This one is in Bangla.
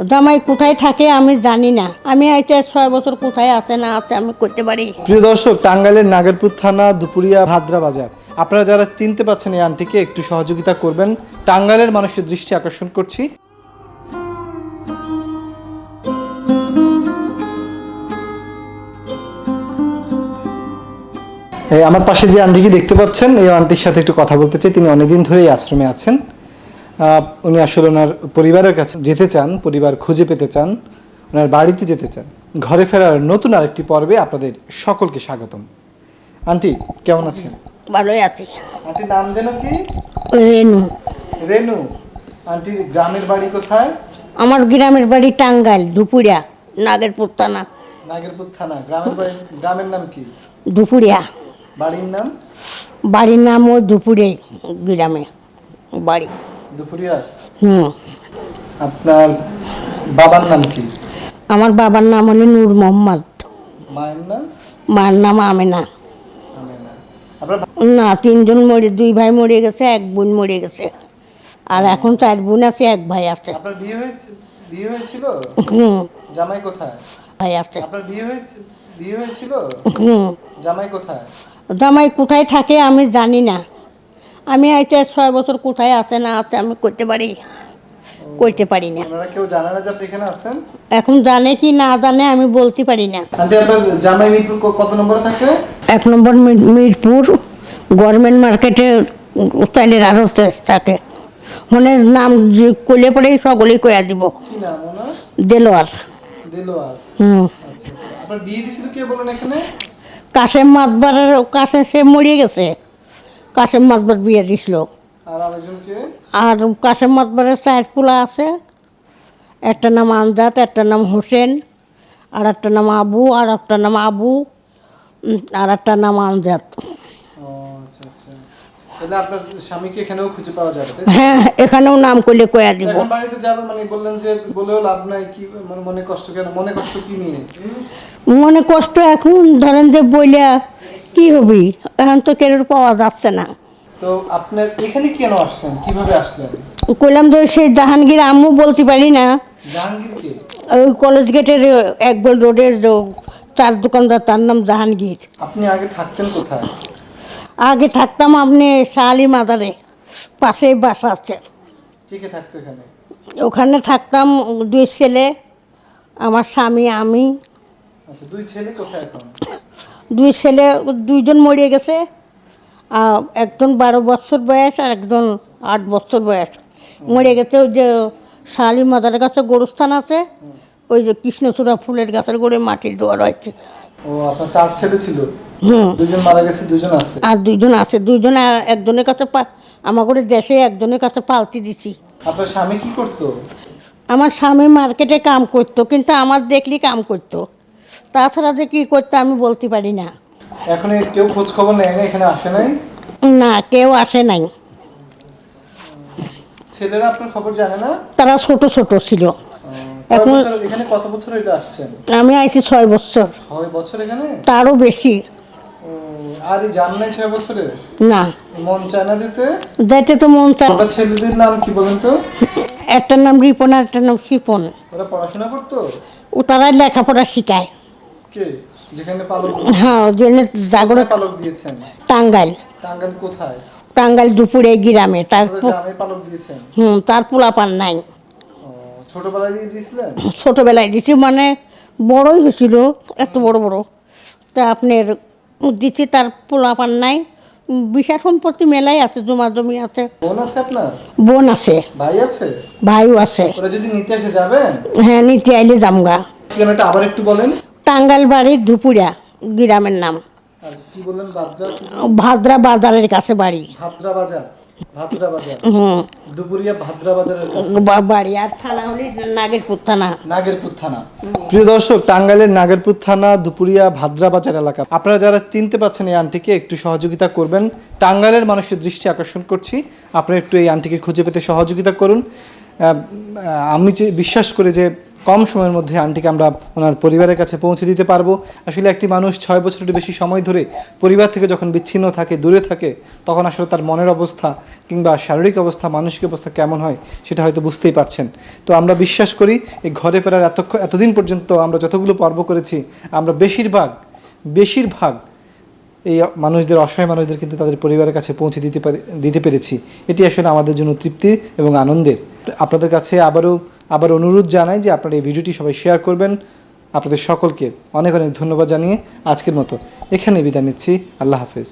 জামাই কোথায় থাকে আমি জানি না। আমি আইতে ছয় বছর কোথায় আছে না আছে আমি করতে পারি। প্রিয় দর্শক, টাঙ্গাইলের নাগরপুর থানা, দুপুরিয়া ভাদ্রা বাজার। আপনারা যারা চিনতে পারছেন এই আন্টিকে একটু সহযোগিতা করবেন। টাঙ্গাইলের মানুষের দৃষ্টি আকর্ষণ করছি। আমার পাশে যে আন্টিকে দেখতে পাচ্ছেন, এই আন্টির সাথে একটু কথা বলতে চাই। তিনি অনেকদিন ধরেই আশ্রমে আছেন। উনি আসলে ওনার পরিবারের কাছে যেতে চান পরিবার খুঁজে পেতে চান ওনার বাড়িতে যেতে চান। ঘরে ফেরার নতুন আরেকটি পর্বে আপনাদের সকলকে স্বাগতম। আন্টি কেমন আছেন? ভালোই আছি। আন্টির নাম যেন কি? রেনু। রেনু। আন্টির গ্রামের বাড়ি কোথায়? আমার গ্রামের বাড়ি টাঙ্গাইল দুপুরিয়া নাগেরপুর থানা। নাগেরপুর থানা। গ্রামের বাড়ি গ্রামের নাম কি? দুপুরিয়া বাড়ির নাম? বাড়ির নাম ও দুপুরে গ্রামে বাড়ি। দুপুরিয়া? হুম। আপনার বাবার নাম কি? আমার বাবার নাম হলো নূর মোহাম্মদ। মায়ের নাম? মায়ের নাম আমেনা। আমেনা। না তিনজন মরে দুই ভাই মরে গেছে এক বোন মরে গেছে। আর এখন চার বোন আছে এক ভাই আছে। আপনার বিয়ে হয়েছে? বিয়ে হয়েছিল? হুম। জামাই কোথায়? ভাই আছে। আপনার বিয়ে হয়েছে? বিয়ে হয়েছিল? হুম। জামাই কোথায়? জামাই কোথায় থাকে আমি জানি না। আমি আইতে ছয় বছর কোথায় আছে না আছে আমি করতে পারি করতে পারি না। কেউ জানে না যে আপনি এখানে আছেন? এখন জানে কি না জানে আমি বলতে পারি না। আন্টি আপনার জামাই মিরপুর কত নম্বরে থাকে এক নম্বর মিরপুর গভর্নমেন্ট মার্কেটে চাইলের আড়তে থাকে। মানে নাম কইলে পরেই সকলেই কয়া দিব। কি নাম ওনার? দেলোয়ার। দিলোয়ার। হুম। আচ্ছা আচ্ছা। আপনার বিয়ে দিছিল কে বলেন এখানে? কাশেম মাতবারের কাশে সে মরিয়ে গেছে। কাশেম মাতবার বিয়ে দিছিল। আর আর কাশেম মাতবারের চার পোলা আছে। একটা নাম আমজাদ একটা নাম হোসেন আর একটা নাম আবু আর একটা নাম আবু আর একটা নাম আমজাদ। আচ্ছা আচ্ছা? হ্যাঁ এখানেও নাম করলে কয়া দিব। মানে মানে মনে কষ্ট এখন ধরেন যে বইলা কি হবি? এখন তো কেউ পাওয়া যাচ্ছে না। তো আপনার এখানে কেন আসলেন? কীভাবে আসলেন? কইলাম যে সেই জাহাঙ্গীর আম্মু বলতে পারি না। জাহাঙ্গীরকে ওই কলেজ গেটের এক একবল রোডের যে চার দোকানদার তার নাম জাহাঙ্গীর। আপনি আগে থাকতেন কোথায়? আগে থাকতাম আপনি শাহালি মাদারে পাশেই বাসা আছে। কে কে থাকতো এখানে? ওখানে থাকতাম দুই ছেলে আমার স্বামী আমি। আচ্ছা দুই ছেলে কোথায় এখন? দুই ছেলে দুইজন মরিয়ে গেছে একজন বারো বছর বয়স আর একজন আট বছর বয়স। মরে গেছে ওই যে শালি মাদারের কাছে গরুস্থান আছে ওই যে কৃষ্ণচূড়া ফুলের গাছের গোড়ে মাটির দোয়া রয়েছে। ও আপনার চার ছেলে ছিল? দুজন মারা গেছে দুজন আছে? আর দুইজন আছে দুইজন আর একজনের কাছে আমার করে দেশে একজনের কাছে পালতি দিছি। আপনার স্বামী কি করতো? আমার স্বামী মার্কেটে কাম করতো কিন্তু আমার দেখলি কাম করতো। তাছাড়া যে কী করতে আমি বলতে পারি না। এখন কেউ খোঁজ খবর নেয় না এখানে আসে নাই? না কেউ আসে নাই। ছেলেরা আপনার খবর জানে না? তারা ছোট ছোট ছিল। এখন- এখানে কত বছর হইলে আসছেন? আমি আইছি ছয় বছর। ছয় বছর এখানে? তারও বেশি। আর এই জান নাই ছয় বছরে? না। মন চায় না যেতে? যাইতে তো মন চায়। ওটা ছেলেদের নাম কি বলেন তো? একটার নাম রিপন আর একটার নাম শিপন। ওরা পড়াশোনা করতো? ও তারাই লেখাপড়া শিখায়। কে? যেখানে পালক হ্যাঁ জেনে জাগরে পালক দিয়েছেন? টাঙ্গাইল। টাঙ্গাইল কোথায়? টাঙ্গাইল দুপুরে গ্রামে। তার গ্রামে পালক দিয়েছেন? হুম তার পোলাপান নাই। ছোটবেলায় দিয়ে দিয়েছিলেন? ছোটোবেলায় দিছি মানে বড়ই হয়েছিল এত বড় বড়। তা আপনার দিচ্ছি তার পোলাপান নাই। বিশাল সম্পত্তি মেলাই আছে জমা জমি আছে। বোন আছে আপনার? বোন আছে। ভাই আছে? ভাইও আছে। ওরা যদি নিতে এসে যাবেন? হ্যাঁ নিতে আইলে জামগা ঠিকানাটা আবার একটু বলেন। টাঙ্গাইল বাড়ির দুপুরা গ্রামের নাম। ভাদ্রা বাজারের কাছে বাড়ি। ভাদ্রা বাজার ভাদ্রা বাজার। হুম। দুপুরিয়া ভাদ্রা বাজারের বাড়ি আর থানা হলে নাগেরপুর থানা। নাগেরপুর থানা। প্রিয় দর্শক টাঙ্গাইলের নাগেরপুর থানা দুপুরিয়া ভাদ্রা বাজার এলাকা। আপনারা যারা চিনতে পাচ্ছেন এই আন্টিকে একটু সহযোগিতা করবেন। টাঙ্গাইলের মানুষের দৃষ্টি আকর্ষণ করছি। আপনারা একটু এই আন্টিকে খুঁজে পেতে সহযোগিতা করুন। আমি যে বিশ্বাস করি যে কম সময়ের মধ্যে আন্টিকে আমরা ওনার পরিবারের কাছে পৌঁছে দিতে পারব। আসলে একটি মানুষ ছয় বছরের বেশি সময় ধরে পরিবার থেকে যখন বিচ্ছিন্ন থাকে, দূরে থাকে, তখন আসলে তার মনের অবস্থা কিংবা শারীরিক অবস্থা, মানসিক অবস্থা কেমন হয় সেটা হয়তো বুঝতেই পারছেন। তো আমরা বিশ্বাস করি, এই ঘরে ফেরার এত এতদিন পর্যন্ত আমরা যতগুলো পর্ব করেছি, আমরা বেশিরভাগ বেশিরভাগ এই মানুষদের, অসহায় মানুষদের কিন্তু তাদের পরিবারের কাছে পৌঁছে দিতে পারে, দিতে পেরেছি। এটি আসলে আমাদের জন্য তৃপ্তির এবং আনন্দের। আপনাদের কাছে আবারও আবার অনুরোধ জানাই যে আপনারা এই ভিডিওটি সবাই শেয়ার করবেন। আপনাদের সকলকে অনেক অনেক ধন্যবাদ জানিয়ে আজকের মতো এখানে বিদায় নিচ্ছি। আল্লাহ হাফেজ।